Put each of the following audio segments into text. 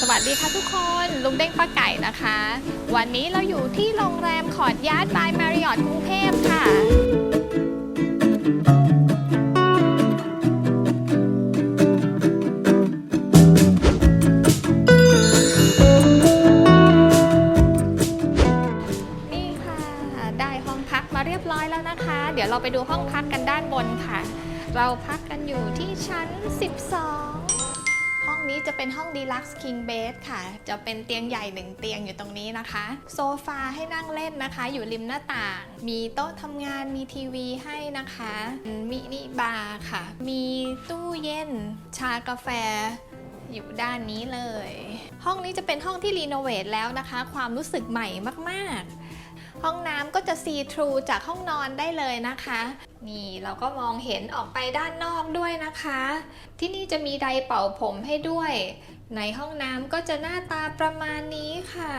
สวัสดีค่ะทุกคน ลุงเด้งป้าไก่นะคะ วันนี้เราอยู่ที่โรงแรมขอดยาร์ดบายมาริออทกรุงเทพค่ะ นี่ค่ะ ได้ห้องพักมาเรียบร้อยแล้วนะคะ เดี๋ยวเราไปดูห้องพักกันด้านบนค่ะ เราพักกันอยู่ที่ชั้น 12ห้อง นี้จะเป็นห้องดีลักซ์คิงเบดค่ะ จะเป็นเตียงใหญ่หนึ่งเตียงอยู่ตรงนี้นะคะ โซฟาให้นั่งเล่นนะคะ อยู่ริมหน้าต่าง มีโต๊ะทำงานมีทีวีให้นะคะ มินิบาร์ค่ะ มีตู้เย็น ชากาแฟอยู่ด้านนี้เลย ห้องนี้จะเป็นห้องที่รีโนเวทแล้วนะคะ ความรู้สึกใหม่มากๆ ห้องน้ำก็จะซีทรูจากห้องนอนได้เลยนะคะ นี่เราก็มองเห็นออกไปด้านนอกด้วยนะคะ ที่นี่จะมีไดร์เป่าผมให้ด้วย ในห้องน้ำก็จะหน้าตาประมาณนี้ค่ะ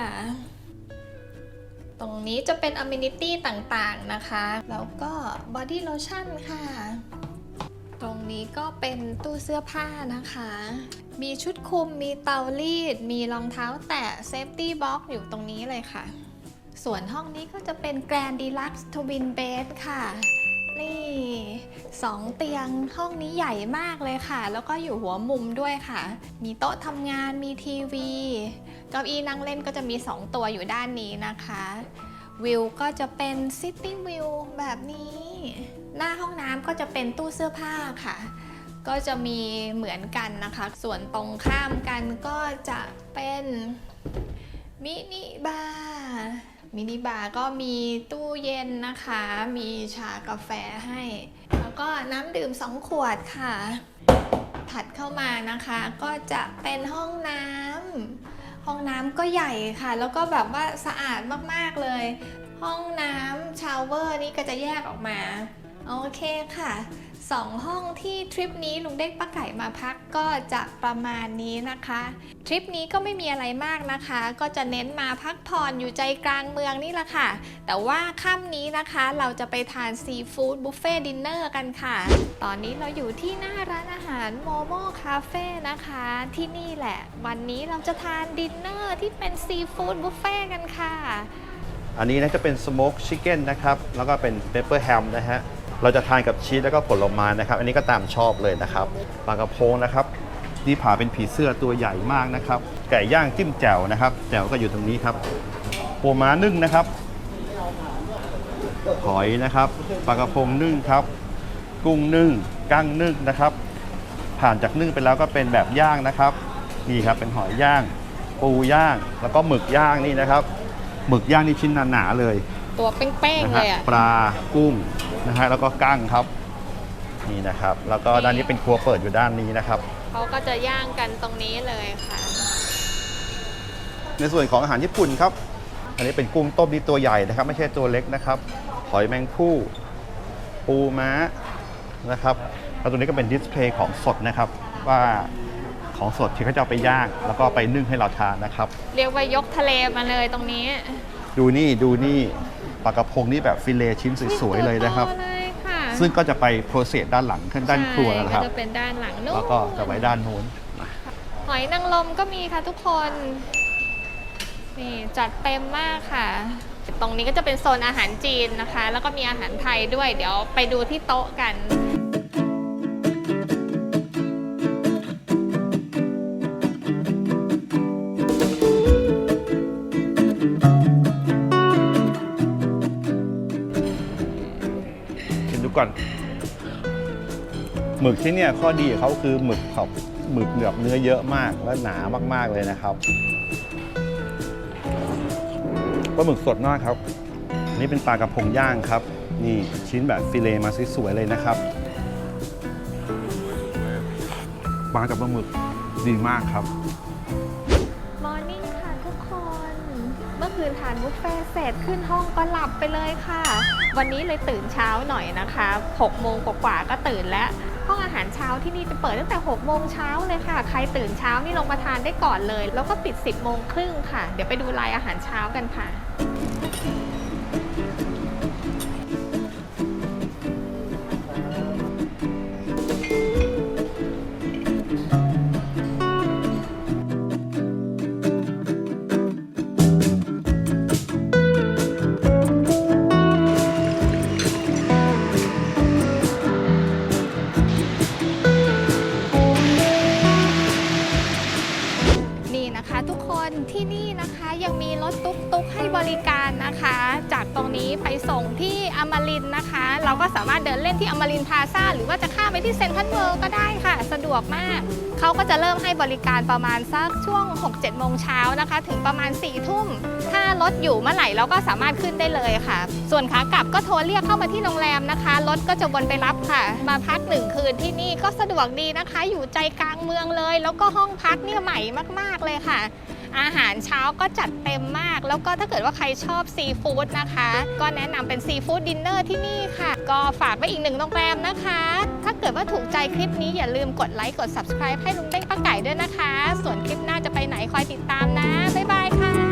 ตรงนี้จะเป็นอ m ม n i ตี้ต่างๆนะคะ แล้วก็บอดี้โลชั่นค่ะตรงนี้ก็เป็นตู้เสื้อผ้านะคะ มีชุดคลุม มีเตารีด มีรองเท้าแตะเซฟตี้บ็อกอยู่ตรงนี้เลยค่ะ ส่วนห้องนี้ก็จะเป็นแกรนดีลักซ์ทวินเบดค่ะ นี่สองเตียงห้องนี้ใหญ่มากเลยค่ะ แล้วก็อยู่หัวมุมด้วยค่ะ มีโต๊ะทำงานมีทีวีเก้าอี้นั่งเล่นก็จะมี 2 ตัวอยู่ด้านนี้นะคะ วิวก็จะเป็นซิตี้วิวแบบนี้ หน้าห้องน้ำก็จะเป็นตู้เสื้อผ้าค่ะ ก็จะมีเหมือนกันนะคะ ส่วนตรงข้ามกันก็จะเป็น มินิบาร์มินิบาร์ก็มีตู้เย็นนะคะ มีชากาแฟให้ แล้วก็น้ำดื่ม2ขวดค่ะ ถัดเข้ามานะคะ ก็จะเป็นห้องน้ำห้องน้ำก็ใหญ่ค่ะ แล้วก็แบบว่าสะอาดมากๆเลย ห้องน้ำชาวเวอร์นี่ก็จะแยกออกมา โอเคค่ะ สองห้องที่ทริปนี้ลุงเด้งป้าไก่มาพักก็จะประมาณนี้นะคะ ทริปนี้ก็ไม่มีอะไรมากนะคะ ก็จะเน้นมาพักผ่อนอยู่ใจกลางเมืองนี่แหละค่ะ แต่ว่าค่ำนี้นะคะเราจะไปทานซีฟู้ดบุฟเฟ่ดินเนอร์กันค่ะ ตอนนี้เราอยู่ที่หน้าร้านอาหารโมโมคาเฟ่นะคะ ที่นี่แหละ วันนี้เราจะทานดินเนอร์ที่เป็นซีฟู้ดบุฟเฟ่กันค่ะ อันนี้นะจะเป็นสโมกชิคเก้นนะครับ แล้วก็เป็นเปปเปอร์แฮมนะฮะ เราจะทานกับชีสแล้วก็ผลไม้นะครับ อันนี้ก็ตามชอบเลยนะครับปลากระพงนะครับนี่ผ่าเป็นผีเสื้อตัวใหญ่มากนะครับ ไก่ย่างจิ้มแจ่วนะครับ แจ่วก็อยู่ตรงนี้ครับปูม้านึ่งนะครับ หอยนะครับปลากระพงนึ่งครับ กุ้งนึ่งกั้งนึ่งนะครับ ผ่านจากนึ่งไปแล้วก็เป็นแบบย่างนะครับนี่ครับเป็นหอยย่าง ปูย่างแล้วก็หมึกย่างนี่นะครับหมึกย่างนี่ชิ้นหนาๆเลย ตัวเป้งนะๆเลฮะยอะ ปลากุ้งนะฮะแล้วก็กั้งครับ นี่นะครับ แล้วก็ด้านนี้เป็นครัวเปิดอยู่ด้านนี้นะครับ เขาก็จะย่างกันตรงนี้เลยค่ะ ในส่วนของอาหารญี่ปุ่นครับ อันนี้เป็นกุ้งต้มนี่ตัวใหญ่นะครับ ไม่ใช่ตัวเล็กนะครับ หอยแมงผู้ปูม้านะครับแล้วตรงนี้ก็เป็นดิสเพลย์ของสดนะครับ ว่าของสดที่เขาจะเอาไปย่าง แล้วก็ไปนึ่งให้เราทานนะครับ เรียกว่ายกทะเลมาเลยตรงนี้ ดูนี่ดูนี่ ปลากระพงนี่แบบฟิเลชิ้นสวยๆเลยนะครับ ตัวเลยค่ะซึ่งก็จะไปโปรเซสด้านหลังขึ้นด้านครัวใช่นะครับ ก็จะเป็นด้านหลังนู้นแล้วก็จะไว้ด้านโน้น หอยนางรมก็มีค่ะทุกคนนี่จัดเต็มมากค่ะ ตรงนี้ก็จะเป็นโซนอาหารจีนนะคะ แล้วก็มีอาหารไทยด้วย เดี๋ยวไปดูที่โต๊ะกัน ก่อน หมึกที่เนี่ยข้อดีของเขาคือหมึกเขาหมึกแบบเนื้อเยอะมากและหนามากๆเลยนะครับปลาหมึกสดมากครับ นี่เป็นปลากระพงย่างครับ นี่ชิ้นแบบฟิเลมาสวยๆเลยนะครับปลากับปลาหมึกดีมากครับ เมื่อคืนทานบุฟเฟ่เสร็จขึ้นห้องก็หลับไปเลยค่ะ วันนี้เลยตื่นเช้าหน่อยนะคะ6โมงกว่าก็ตื่นแล้วห้องอาหารเช้าที่นี่จะเปิดตั้งแต่6โมงเช้าเลยค่ะ ใครตื่นเช้านี่ลงมาทานได้ก่อนเลย แล้วก็ปิด 10โมงครึ่งค่ะ เดี๋ยวไปดูรายอาหารเช้ากันค่ะ ตรงนี้ไปส่งที่อมรินนะคะ เราก็สามารถเดินเล่นที่อมรินพาซาหรือว่าจะข้ามไปที่เซ็นทรัลเวิลด์ก็ได้ค่ะ สะดวกมาก เขาก็จะเริ่มให้บริการประมาณสักช่วง 6-7 โมงเช้านะคะ ถึงประมาณ 4 ทุ่ม ถ้ารถอยู่เมื่อไหร่เราก็สามารถขึ้นได้เลยค่ะ ส่วนขากลับก็โทรเรียกเข้ามาที่โรงแรมนะคะ รถก็จะวนไปรับค่ะ มาพักหนึ่งคืนที่นี่ก็สะดวกดีนะคะ อยู่ใจกลางเมืองเลย แล้วก็ห้องพักเนี่ยใหม่มาก ๆเลยค่ะ อาหารเช้าก็จัดเต็มมาก แล้วก็ถ้าเกิดว่าใครชอบซีฟู้ดนะคะ ก็แนะนำเป็นซีฟู้ดดินเนอร์ที่นี่ค่ะ ก็ฝากไว้อีกหนึ่งโรงแรมนะคะ ถ้าเกิดว่าถูกใจคลิปนี้อย่าลืมกดไลค์กด subscribe ให้ลุงเต้งป้าไก่ด้วยนะคะ ส่วนคลิปหน้าจะไปไหนคอยติดตามนะ บ๊ายบายค่ะ